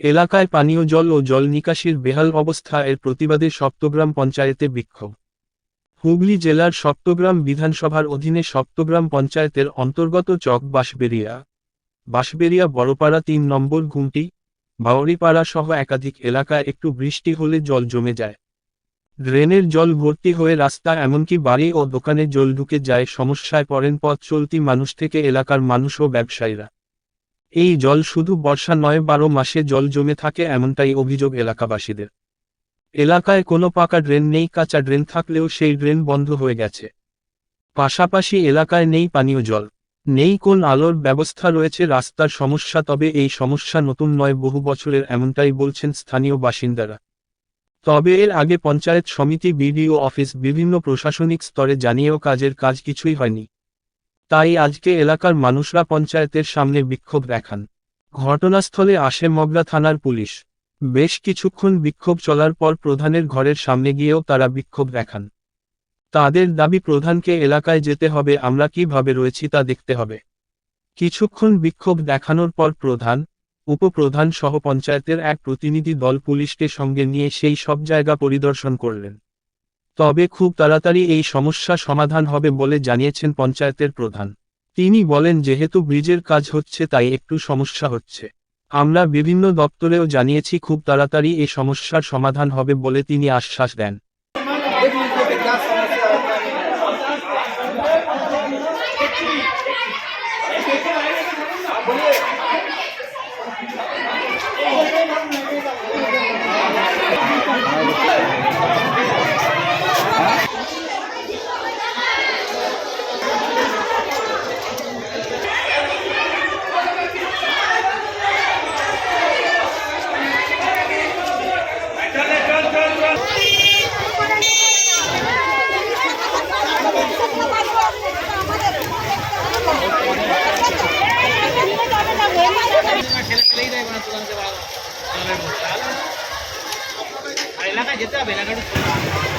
এলাকায় পানীয় জল ও জল নিকাশির বেহাল অবস্থা এর প্রতিবাদে সপ্তগ্রাম পঞ্চায়েতে বিক্ষোভ। হুগলি জেলার সপ্তগ্রাম বিধানসভার অধীনে সপ্তগ্রাম পঞ্চায়েতের অন্তর্গত চক বাঁশবেরিয়া বাঁশবেরিয়া বড়পাড়া তিন নম্বর ঘুমটি বাউরিপাড়া সহ একাধিক এলাকায় একটু বৃষ্টি হলে জল জমে যায়। ড্রেনের জল ভর্তি হয়ে রাস্তা এমনকি বাড়ি ও দোকানে জল ঢুকে যায়, সমস্যায় পড়েন পথ চলতি মানুষ থেকে এলাকার মানুষ ও ব্যবসায়ীরা। এই জল শুধু বর্ষা নয়, বারো মাসে জল জমে থাকে এমনটাই অভিযোগ এলাকাবাসীদের। এলাকায় কোনো পাকা ড্রেন নেই, কাঁচা ড্রেন থাকলেও সেই ড্রেন বন্ধ হয়ে গেছে। পাশাপাশি এলাকায় নেই পানীয় জল, নেই কোন আলোর ব্যবস্থা রয়েছে, রাস্তার সমস্যা, তবে এই সমস্যা নতুন নয়, বহু বছরের এমনটাই বলছেন স্থানীয় বাসিন্দারা। তবে এর আগে পঞ্চায়েত সমিতি, বিডিও অফিস, বিভিন্ন প্রশাসনিক স্তরে জানিয়েও কাজের কাজ কিছুই হয়নি। তাই আজকে এলাকার মানুষরা পঞ্চায়েতের সামনে বিক্ষোভ দেখান। ঘটনাস্থলে আসে মগরা থানার পুলিশ। বেশ কিছুক্ষণ বিক্ষোভ চলার পর প্রধানের ঘরের সামনে গিয়েও তারা বিক্ষোভ দেখান। তাদের দাবি, প্রধানকে এলাকায় যেতে হবে, আমরা কীভাবে রয়েছি তা দেখতে হবে। কিছুক্ষণ বিক্ষোভ দেখানোর পর প্রধান, উপপ্রধান সহ পঞ্চায়েতের এক প্রতিনিধি দল পুলিশকে সঙ্গে নিয়ে সেই সব জায়গা পরিদর্শন করলেন। তবে খুব তাড়াতাড়ি এই সমস্যা সমাধান হবে বলে জানিয়েছেন পঞ্চায়েতের প্রধান। তিনি বলেন, যেহেতু ব্রিজের কাজ হচ্ছে, তাই একটু সমস্যা হচ্ছে। আমরা বিভিন্ন দপ্তরেও জানিয়েছি, খুব তাড়াতাড়ি এই সমস্যার সমাধান হবে বলে তিনি আশ্বাস দেন। এলাকায় যেতে হবে এলাকাটা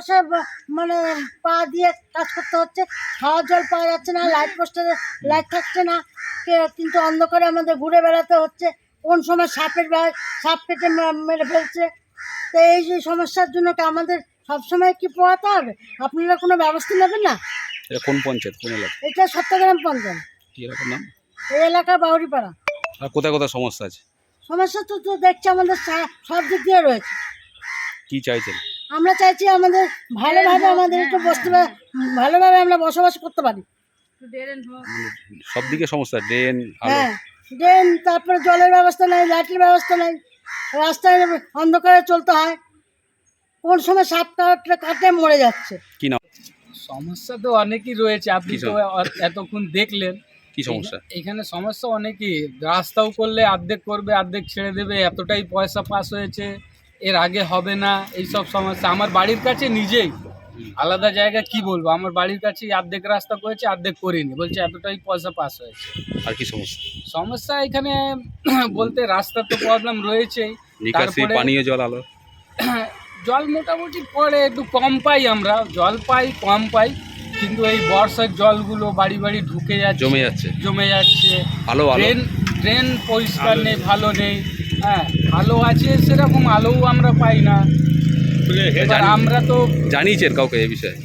বসে মানে পা দিয়ে কাজ করতে হচ্ছে। খাওয়ার জল পাওয়া যাচ্ছে না লাইট পোস্টে লাইট থাকছে না। কিন্তু অন্ধকারে আমাদের ঘুরে বেড়াতে হচ্ছে। কোন সময় সাপের সাপ মে- মেরে ফেলছে। তো এই যে সমস্যার জন্য কি আমাদের সবসময় কি পোয়াতে হবে? আপনারা কোনো ব্যবস্থা নেবেন না? এটা কোন পঞ্চায়েত? কোন এলাকা? এটা সত্যগ্রাম পঞ্চায়েত। কি এলাকার নাম? এই এলাকার বাউরিপাড়া। আর কোথায় কোথায় সমস্যা আছে? সমস্যা তো তো দেখছি আমাদের সব দিক দিয়ে রয়েছে। কি চাইছেন? আমরা চাইছি আমাদের ভালোভাবে আমাদের একটু বসতে ভালোভাবে আমরা বসবাস করতে পারি। সব দিকে সমস্যা ড্রেন হ্যাঁ ড্রেন তারপরে জলের ব্যবস্থা নাই লাইটের ব্যবস্থা নাই রাস্তায় অন্ধকারে চলতে হয়। কোন সময় সাপ কাটলে কাটে মরে যাচ্ছে। কি না সমস্যা তো অনেকই রয়েছে আপনি তো এতক্ষণ দেখলেন। কি সমস্যা? এখানে সমস্যা অনেকই। রাস্তাও করলে অর্ধেক করবে অর্ধেক ছেড়ে দেবে এতটাই পয়সা পাস হয়েছে। এর আগে হবে না এই সব সমস্যা। আমার বাড়ির কাছে নিজেই আলাদা জায়গা কি বলব? আমার বাড়ির কাছে অর্ধেক রাস্তা করেছে অর্ধেক করিনি। বলছে এতটাই পয়সা পাস হয়েছে। আর কি সমস্যা? সমস্যা এখানে বলতে রাস্তার তো প্রবলেম রয়েছেই। নিকাশি পানীয় জল আলো? জল মোটামুটি পরে একটু কম পাই আমরা। জল পাই কম পাই কিন্তু এই বর্ষার জলগুলো বাড়ি বাড়ি ঢুকে যাচ্ছে। জমে যাচ্ছে। জমে যাচ্ছে। আলো ড্রেন ড্রেন পরিষ্কার নেই। ভালো নেই। হ্যাঁ। আলো আছে সেরকম আলোও আমরা পাই না। এবার আমরা তো জানিয়েছেন কাউকে এই বিষয়ে?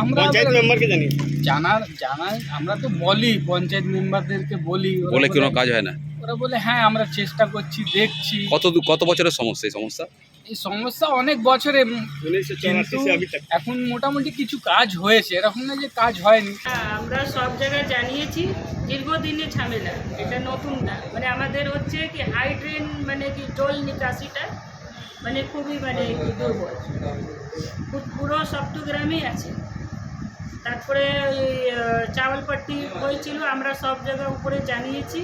আমরা পঞ্চায়েত মেম্বারকে জানি। জানার জানাই আমরা তো বলি পঞ্চায়েত মেম্বারদেরকে বলি। বলে কোনো কাজ হয় না। ওরা বলে হ্যাঁ আমরা চেষ্টা করছি দেখছি। কত কত বছরের সমস্যা এই সমস্যা? এই সমস্যা অনেক বছরে কিন্তু এখন মোটামুটি কিছু কাজ হয়েছে এরকম না যে কাজ হয়নি। হ্যাঁ আমরা সব জায়গায় জানিয়েছি দীর্ঘদিনের ঝামেলা এটা নতুন না। মানে আমাদের হচ্ছে কি হাই ড্রেন মানে কি জল নিকাশিটা মানে খুবই মানে দুর্বল। পুরো সপ্তগ্রামেই আছে। তারপরে ওই চাওয়ালপট্টি হয়েছিল আমরা সব জায়গা উপরে জানিয়েছি।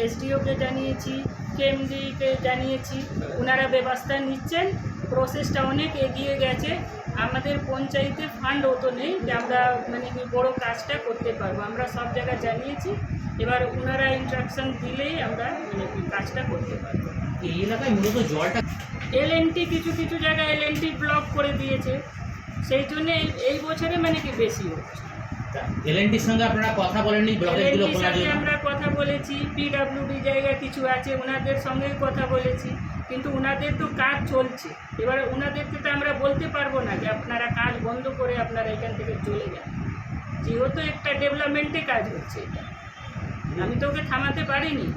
এসডিওকে জানিয়েছি কেএমডিকে জানিয়েছি ওনারা ব্যবস্থা নিচ্ছেন। প্রসেসটা অনেক এগিয়ে গেছে। আমাদের পঞ্চায়েতে ফান্ড অত নেই যে আমরা মানে কি বড় কাজটা করতে পারব। আমরা সব জায়গায় জানিয়েছি। এবার ওনারা ইনস্ট্রাকশন দিলেই আমরা মানে কি কাজটা করতে পারব। এই এলাকায় মূলত জলটা এল কিছু কিছু জায়গায় এল ব্লক করে দিয়েছে। সেই জন্য এই- এই বছরে মানে কি বেশি হচ্ছে। এলএনটির সঙ্গে আপনারা কথা বলেননি ব্লকেটগুলো LNT খোলার জন্য আমরা কথা বলেছি পিডাব্লিউডি জায়গা কিছু আছে ওনাদের সঙ্গেই কথা বলেছি কিন্তু ওনাদের তো কাজ চলছে। এবার ওনাদেরকে তো আমরা বলতে পারব না যে আপনারা কাজ বন্ধ করে আপনারা এখান থেকে চলে যান। যেহেতু একটা ডেভেলপমেন্টে কাজ হচ্ছে এটা। আমি তো ওকে থামাতে পারিনি।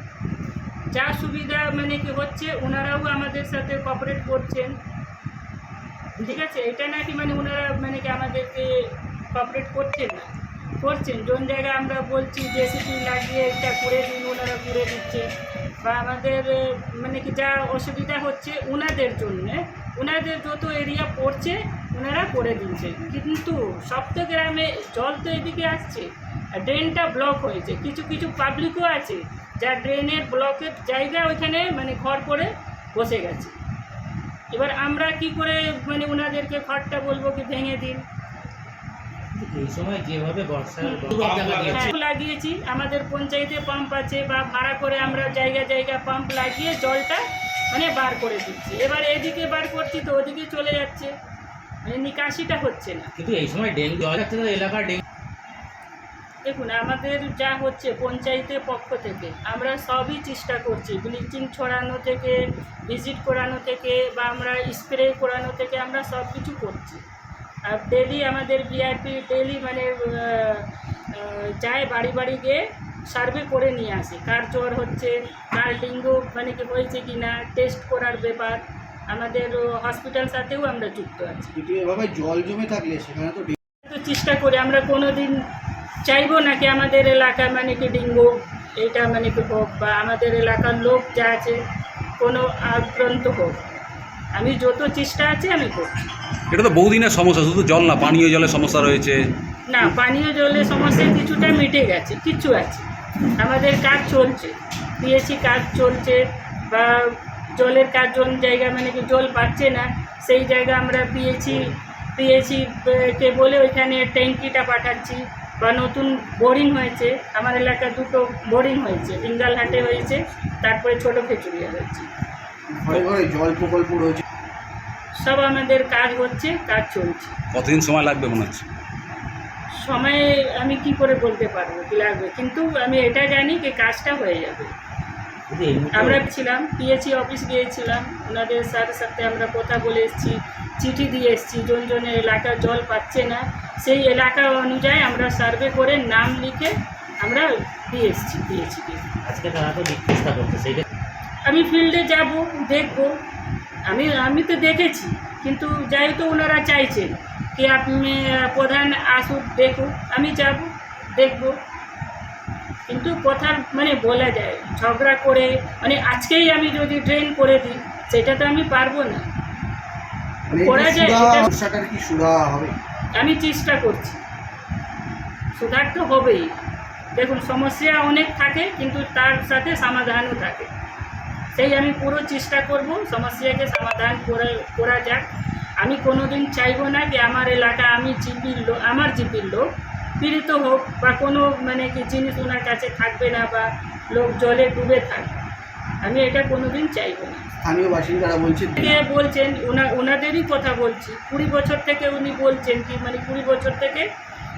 যা সুবিধা মানে কি হচ্ছে ওনারাও আমাদের সাথে কপারেট করছেন। ঠিক আছে? এটা নাকি মানে ওনারা মানে কি আমাদেরকে কপারেট করছেন না? করছেন। কোন জায়গায় আমরা বলছি জেসিপি লাগিয়ে এটা করে দিন, ওনারা করে দিচ্ছে। বা আমাদের মানে কি যা অসুবিধা হচ্ছে ওনাদের জন্যে ওনাদের যত এরিয়া পড়ছে ওনারা করে দিচ্ছে। কিন্তু সপ্ত গ্রামে জল তো এদিকে আসছে ড্রেনটা ব্লক হয়েছে। কিছু কিছু পাবলিকও আছে, যা ড্রেনের ব্লকের জায়গা ওইখানে মানে ঘর করে বসে গেছে। এবার আমরা কি করে মানে ওনাদেরকে ঘরটা বলব কি ভেঙে দিন? এই সময় যেভাবে বর্ষার দুর্যোগ দেখা দিয়েছে। লাগিয়েছি। আমাদের পঞ্চায়েতে পাম্প আছে বা ভাড়া করে আমরা জায়গা জায়গা পাম্প লাগিয়ে জলটা মানে বার করে দিচ্ছি। এবার এদিকে বার করছি তো ওদিকে চলে যাচ্ছে। মানে নিকাশিটা হচ্ছে না। কিন্তু এই সময় ডেঙ্গু এলাকার ডেঙ্গু। দেখুন আমাদের যা হচ্ছে পঞ্চায়েতের পক্ষ থেকে আমরা সবই চেষ্টা করছি। ব্লিচিং ছড়ানো থেকে ভিজিট করানো থেকে বা আমরা স্প্রে করানো থেকে আমরা সব কিছু করছি। আর ডেলি আমাদের ভিআইপি ডেলি মানে যায় বাড়ি বাড়ি গিয়ে সার্ভে করে নিয়ে আসে। কার জ্বর হচ্ছে কার ডেঙ্গু মানে কি হয়েছে কি না টেস্ট করার ব্যাপার। আমাদের হসপিটাল সাথেও আমরা যুক্ত আছি। এভাবে জল জমে থাকলে সেখানে তো চেষ্টা করি আমরা কোনো দিন চাইব না কি আমাদের এলাকায় মানে কি ডেঙ্গু এইটা মানে কি হোক বা আমাদের এলাকার লোক যা আছে কোনো আক্রান্ত হোক। আমি যত চেষ্টা আছে আমি করছি। এটা তো বহুদিনের সমস্যা শুধু জল না পানীয় জলের সমস্যা রয়েছে। না পানীয় জলের সমস্যা কিছুটা মিটে গেছে কিছু আছে। আমাদের কাজ চলছে পিএসি কাজ চলছে বা জলের কাজ কোন জায়গা মানে কি জল পাচ্ছে না সেই জায়গা আমরা পিএসি পিএসি কে বলে ওইখানে ট্যাঙ্কিটা পাঠাচ্ছি বা নতুন বোরিং হয়েছে আমার এলাকায় দুটো বোরিং হয়েছে ডিঙ্গালহাটে হয়েছে তারপরে ছোটো খেচুড়িয়া হয়েছে। ঘরে ঘরে জল প্রকল্প রয়েছে সব আমাদের কাজ হচ্ছে কাজ চলছে। কতদিন সময় লাগবে মনে হচ্ছে? সময়ে আমি কি করে বলতে পারব কি লাগবে? কিন্তু আমি এটা জানি যে কাজটা হয়ে যাবে। আমরা ছিলাম পিএসসি অফিস গিয়েছিলাম ওনাদের স্যারের সাথে আমরা কথা বলে এসেছি চিঠি দিয়ে এসেছি জন জনের এলাকার জল পাচ্ছে না সেই এলাকা অনুযায়ী আমরা সার্ভে করে নাম লিখে আমরা দিয়ে এসেছি দিয়েছি দিয়ে। আজকে তারা তো বিক্ষোভটা করছে আমি ফিল্ডে যাব দেখব। আমি আমি তো দেখেছি কিন্তু যাই তো ওনারা চাইছেন কি আপনি প্রধান আসুক দেখুক আমি যাব দেখব। কিন্তু কথা মানে বলা যায় ঝগড়া করে মানে আজকেই আমি যদি ড্রেন করে দিই সেটা তো আমি পারব না। করা যায় আমি চেষ্টা করছি। সুধার তো হবেই। দেখুন সমস্যা অনেক থাকে কিন্তু তার সাথে সমাধানও থাকে। সেই আমি পুরো চেষ্টা করব সমস্যাকে সমাধান করে করা যাক। আমি কোনো দিন চাইব না যে আমার এলাকা আমি জিপির লোক আমার জিপির লোক পীড়িত হোক বা কোনো মানে কি জিনিস ওনার কাছে থাকবে না বা লোক জলে ডুবে থাকবে আমি এটা কোনো দিন চাইব না। স্থানীয় বাসিন্দারা বলছে কে বলছেন? ওনা ওনাদেরই কথা বলছি। কুড়ি বছর থেকে উনি বলছেন কি মানে কুড়ি বছর থেকে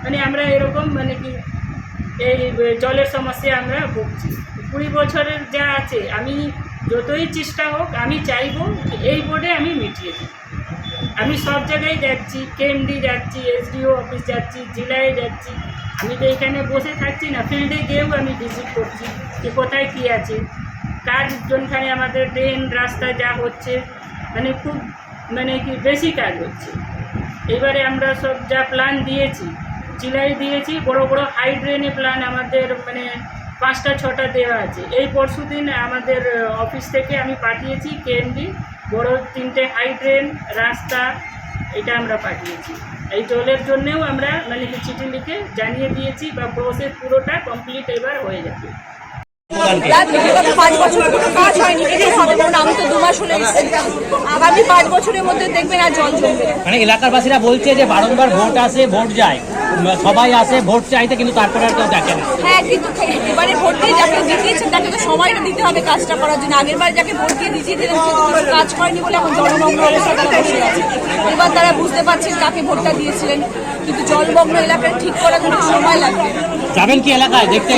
মানে আমরা এরকম মানে কি এই জলের সমস্যা আমরা ভুগছি। কুড়ি বছরের যা আছে আমি যতই চেষ্টা হোক, আমি চাইব এই বোর্ডে আমি মিটিয়ে দিই। আমি সব জায়গায় যাচ্ছি কেএমডি যাচ্ছি এসডিও অফিস যাচ্ছি, জেলায় যাচ্ছি। আমি তো এখানে বসে থাকছি না ফিল্ডে গিয়েও আমি ভিজিট করছি যে কোথায় কী আছে। কাজ জনখানে আমাদের ড্রেন রাস্তা যা হচ্ছে মানে খুব মানে কি বেশি কাজ হচ্ছে। এবারে আমরা সব যা প্ল্যান দিয়েছি, জেলায় দিয়েছি, বড় বড় হাই ড্রেনে প্ল্যান আমাদের মানে পাঁচটা ছটা দেওয়া আছে। এই পরশু দিন আমাদের অফিস থেকে আমি পাঠিয়েছি কেএমডি বড় তিনটে হাই ড্রেন রাস্তা এটা আমরা পাঠিয়েছি। এই জলের জন্যেও আমরা মানে কি চিঠি লিখে জানিয়ে দিয়েছি বা প্রসেস পুরোটা কমপ্লিট এবার হয়ে যাবে। পাঁচ বছর কোনো কাজ হয়নি এটাই হবে কারণ আমি তো দু মাস হলে আগামী পাঁচ বছরের মধ্যে দেখবেন আর জল জমবে না। মানে এলাকারবাসীরা বলছে যে বারংবার ভোট আসে ভোট যায়। সবাই আসে ভোট চাইতে কিন্তু তারপরে আর কেউ দেখে না। হ্যাঁ কিন্তু এবারে ভোট দিয়ে যাকে জিতিয়েছেন তাকে তো সময়টা দিতে হবে কাজটা করার জন্য। আগের বার যাকে ভোট দিয়ে জিতিয়েছিলেন সে তো কাজ করেনি বলে এখন জলমগ্ন অবস্থা তারা বসে আছে। এবার তারা বুঝতে পারছেন কাকে ভোটটা দিয়েছিলেন। কিন্তু জলমগ্ন এলাকায় ঠিক করার জন্য সময় লাগবে যাবেন কি এলাকায়? দেখতে